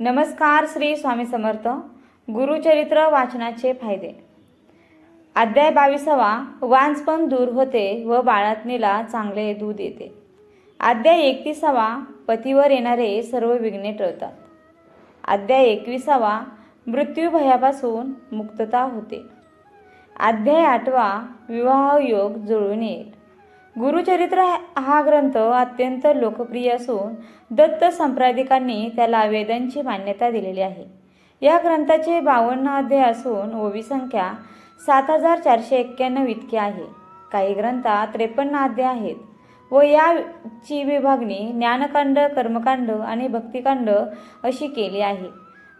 नमस्कार श्री स्वामी समर्थ. गुरुचरित्र वाचनाचे फायदे. अध्याय बावीसावा वांजपण दूर होते व बाळातणीला चांगले दूध येते. अध्याय एकतीसावा पतीवर येणारे सर्व विघ्ने टळतात. अध्याय एकविसावा मृत्यू भयापासून मुक्तता होते. अध्याय आठवा विवाह योग जुळून येईल. गुरुचरित्र हा ग्रंथ अत्यंत लोकप्रिय असून दत्त संप्रादिकांनी त्याला वेदांची मान्यता दिलेली आहे. या ग्रंथाचे बावन्न अध्याय असून ओवी संख्या सात हजार चारशे एक्क्याण्णव इतकी आहे. काही ग्रंथात त्रेपन्न अध्याय आहेत व याची विभागणी ज्ञानकांड कर्मकांड आणि भक्तिकांड अशी केली आहे.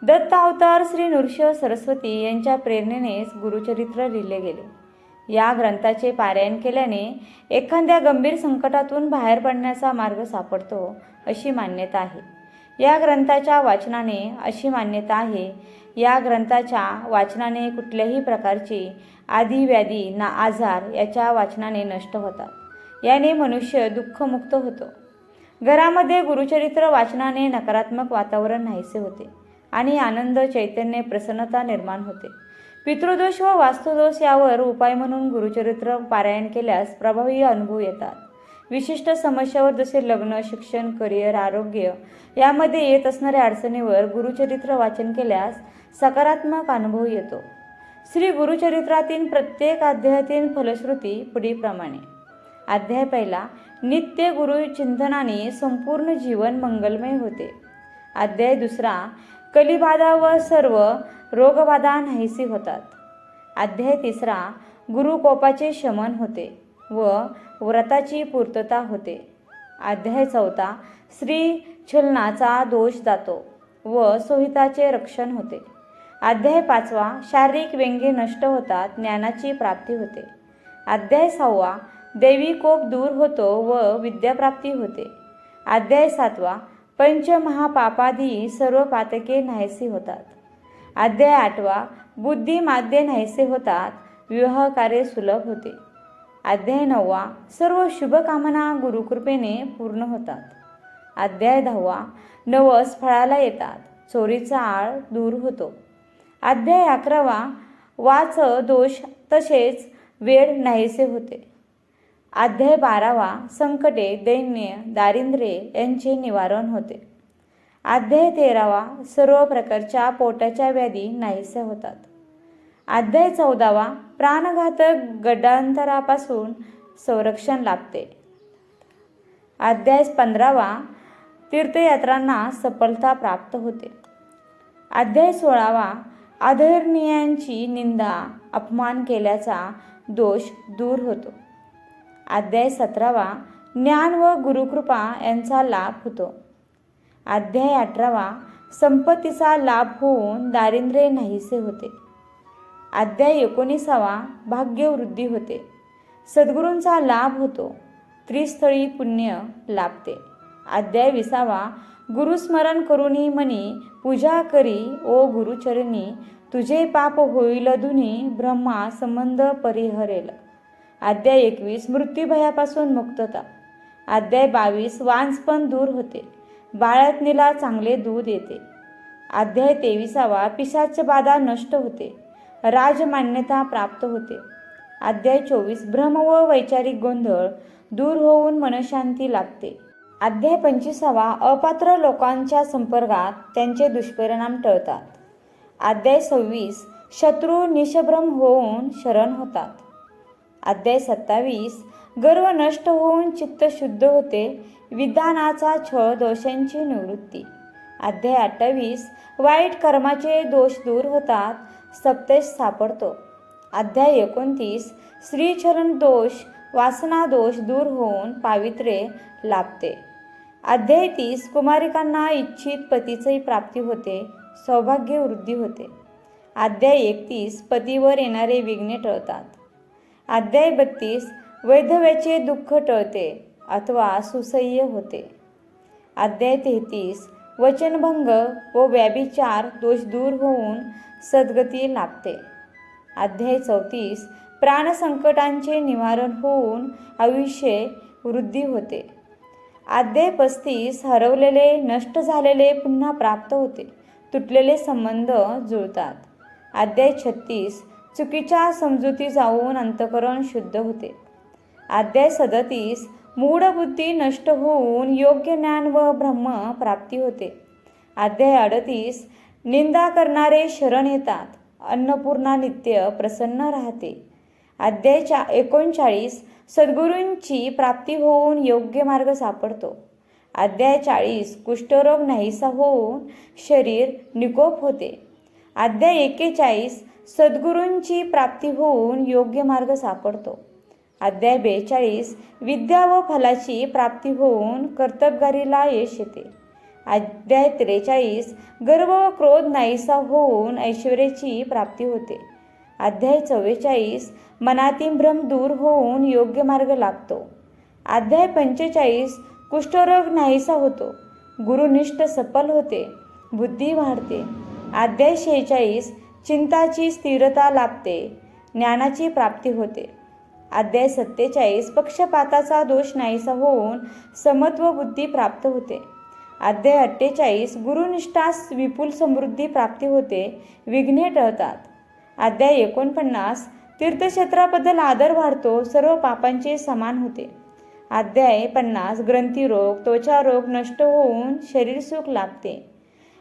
दत्त अवतार श्री नृसिंह सरस्वती यांच्या प्रेरणेनेच गुरुचरित्र लिहिले गेले. या ग्रंथाचे पारायण केल्याने एखाद्या गंभीर संकटातून बाहेर पडण्याचा मार्ग सापडतो अशी मान्यता आहे. या ग्रंथाच्या वाचनाने अशी मान्यता आहे या ग्रंथाच्या वाचनाने कुठल्याही प्रकारची आदिव्याधी ना आजार याच्या वाचनाने नष्ट होतात. याने मनुष्य दुःखमुक्त होतो. घरामध्ये गुरुचरित्र वाचनाने नकारात्मक वातावरण नाहीसे होते आणि आनंद चैतन्य प्रसन्नता निर्माण होते. पितृदोष व वास्तुदोष यावर उपाय म्हणून गुरुचरित्र पारायण केल्यास प्रभावी अनुभव येतात. विशिष्ट समस्यावर जसे लग्न शिक्षण करिअर आरोग्य यामध्ये येत असणाऱ्या अडचणीवर गुरुचरित्र वाचन केल्यास सकारात्मक अनुभव येतो. श्री गुरुचरित्रातील प्रत्येक अध्यायातील फलश्रुती पुढीलप्रमाणे. अध्याय पहिला नित्य गुरुचिंतनाने संपूर्ण जीवन मंगलमय होते. अध्याय दुसरा कलिबाधा व सर्व रोगबाधा नाहीसी होतात. अध्याय तिसरा गुरुकोपाचे शमन होते व व्रताची पूर्तता होते. अध्याय चौथा श्री छलनाचा दोष जातो व सोहिताचे रक्षण होते. अध्याय पाचवा शारीरिक व्यंगे नष्ट होतात ज्ञानाची प्राप्ती होते. अध्याय सहावा देवी कोप दूर होतो व विद्याप्राप्ती होते. अध्याय सातवा पंचमहापापादी सर्व पातके नाहीसी होतात. अध्याय आठवा बुद्धी माध्य नाहीसे होतात विवाह कार्य सुलभ होते. अध्याय नववा सर्व शुभकामना गुरुकृपेने पूर्ण होतात. अध्याय दहावा नवस फळाला येतात चोरीचा आळ दूर होतो. अध्याय अकरावा वाच दोष तसेच वेळ नाहीसे होते. अध्याय बारावा संकटे दैन्य दारिद्र्ये यांचे निवारण होते. अध्याय तेरावा सर्व प्रकारच्या पोटाच्या व्याधी नाहीसे होतात. अध्याय चौदावा प्राणघातक गडांतरापासून संरक्षण लाभते. अध्याय पंधरावा तीर्थयात्रांना सफलता प्राप्त होते. अध्याय सोळावा आदरणीयांची निंदा अपमान केल्याचा दोष दूर होतो. अध्याय सतरावा ज्ञान व गुरुकृपा यांचा लाभ होतो. अध्याय अठरावा. संपत्तीचा लाभ होऊन दारिद्र्य नाहीसे होते. अध्याय एकोणीसावा. भाग्यवृद्धी होते. सद्गुरूंचा लाभ होतो. त्रिस्थळी पुण्य लाभते. अध्याय विसावा. गुरुस्मरण करूनही मनी पूजा करी ओ गुरुचरणी तुझे पाप होईल धुनी ब्रह्मा संबंध परिहरेल. अध्याय एकवीस. मृत्यूभयापासून मुक्तता. अध्याय बावीस. वांसपण दूर होते. बाळतनीला चांगले दूध येते. अध्याय तेविसावा. पिशाच बाधा नष्ट होते. राजमान्यता प्राप्त होते. अध्याय चोवीस. भ्रम व वैचारिक गोंधळ दूर होऊन मनशांती लागते. अध्याय पंचवीसावा. अपात्र लोकांच्या संपर्कात त्यांचे दुष्परिणाम टळतात. अध्याय सव्वीस. शत्रू निशभ्रम होऊन शरण होतात. अध्याय सत्तावीस. गर्व नष्ट होऊन चित्त शुद्ध होते. विधानाचा छळ दोषांची निवृत्ती. अध्याय अठ्ठावीस वाईट कर्माचे दोष दूर होतात सप्तेश सापडतो. अध्याय एकोणतीस श्रीचरण दोष वासना दोष दूर होऊन पावित्र्य लाभते. अध्याय तीस कुमारिकांना इच्छित पतीचंही प्राप्ती होते सौभाग्य वृद्धी होते. अध्याय एकतीस पतीवर येणारे विघ्ने टळतात. अध्याय बत्तीस वैधव्याचे दुःख टळते अथवा सुसह्य होते. अध्याय तेहतीस वचनभंग व व्याभिचार दोष दूर होऊन सद्गती लाभते अध्याय चौतीस प्राणसंकटांचे निवारण होऊन आयुष्य वृद्धी होते. अध्याय पस्तीस हरवलेले नष्ट झालेले पुन्हा प्राप्त होते. तुटलेले संबंध जुळतात. अध्याय छत्तीस चुकीच्या समजुती जाऊन अंतकरण शुद्ध होते. अध्याय सदतीस मूढबुद्धी नष्ट होऊन योग्य ज्ञान व ब्रह्म प्राप्ती होते. अध्याय अडतीस निंदा करणारे शरण येतात. अन्नपूर्णा नित्य प्रसन्न राहते. अध्यायच्या एकोणचाळीस सद्गुरूंची प्राप्ती होऊन योग्य मार्ग सापडतो. अध्याय चाळीस कुष्ठरोग नाहीसा होऊन शरीर निकोप होते. अध्याय एकेचाळीस सद्गुरूंची प्राप्ती होऊन योग्य मार्ग सापडतो. अध्याय बेचाळीस विद्या व फलाची प्राप्ती होऊन कर्तबगारीला यश येते. अध्याय त्रेचाळीस गर्व व क्रोध नाहीसा होऊन ऐश्वर्याची प्राप्ती होते. अध्याय चव्वेचाळीस मनातील भ्रम दूर होऊन योग्य मार्ग लागतो अध्याय पंचेचाळीस कुष्ठरोग नाहीसा होतो. गुरुनिष्ठ सफल होते बुद्धी वाढते. अध्याय शेहेचाळीस चिंताची स्थिरता लाभते ज्ञानाची प्राप्ती होते. अध्याय सत्तेचाळीस पक्षपाताचा दोष नाहीसा होऊन समत्व बुद्धी प्राप्त होते. अध्याय अठ्ठेचाळीस गुरुनिष्ठास विपुल समृद्धी प्राप्ती होते विघ्ने टळतात. अध्याय एकोणपन्नास तीर्थक्षेत्राबद्दल आदर वाढतो सर्व पापांचे समान होते. अध्याय पन्नास ग्रंथीरोग त्वचारोग नष्ट होऊन शरीर सुख लाभते.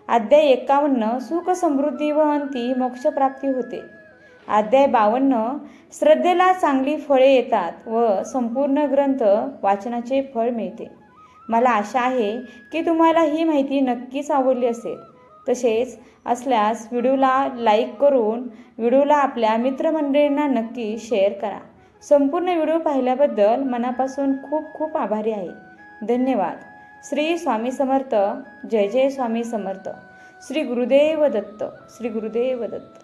अध्याय एकावन्न सुख समृद्धी व अंती मोक्षप्राप्ती होते. अध्याय बावन्न श्रद्धेला चांगली फळे येतात व संपूर्ण ग्रंथ वाचनाचे फळ मिळते. मला आशा आहे की तुम्हाला ही माहिती नक्कीच आवडली असेल. तसेच असल्यास व्हिडिओला लाईक करून व्हिडिओला आपल्या मित्रमंडळींना नक्की शेअर करा. संपूर्ण व्हिडिओ पाहिल्याबद्दल मनापासून खूप खूप आभारी आहे. धन्यवाद. श्री स्वामी समर्थ. जय जय स्वामी समर्थ. श्री गुरुदेव दत्त. श्री गुरुदेव दत्त.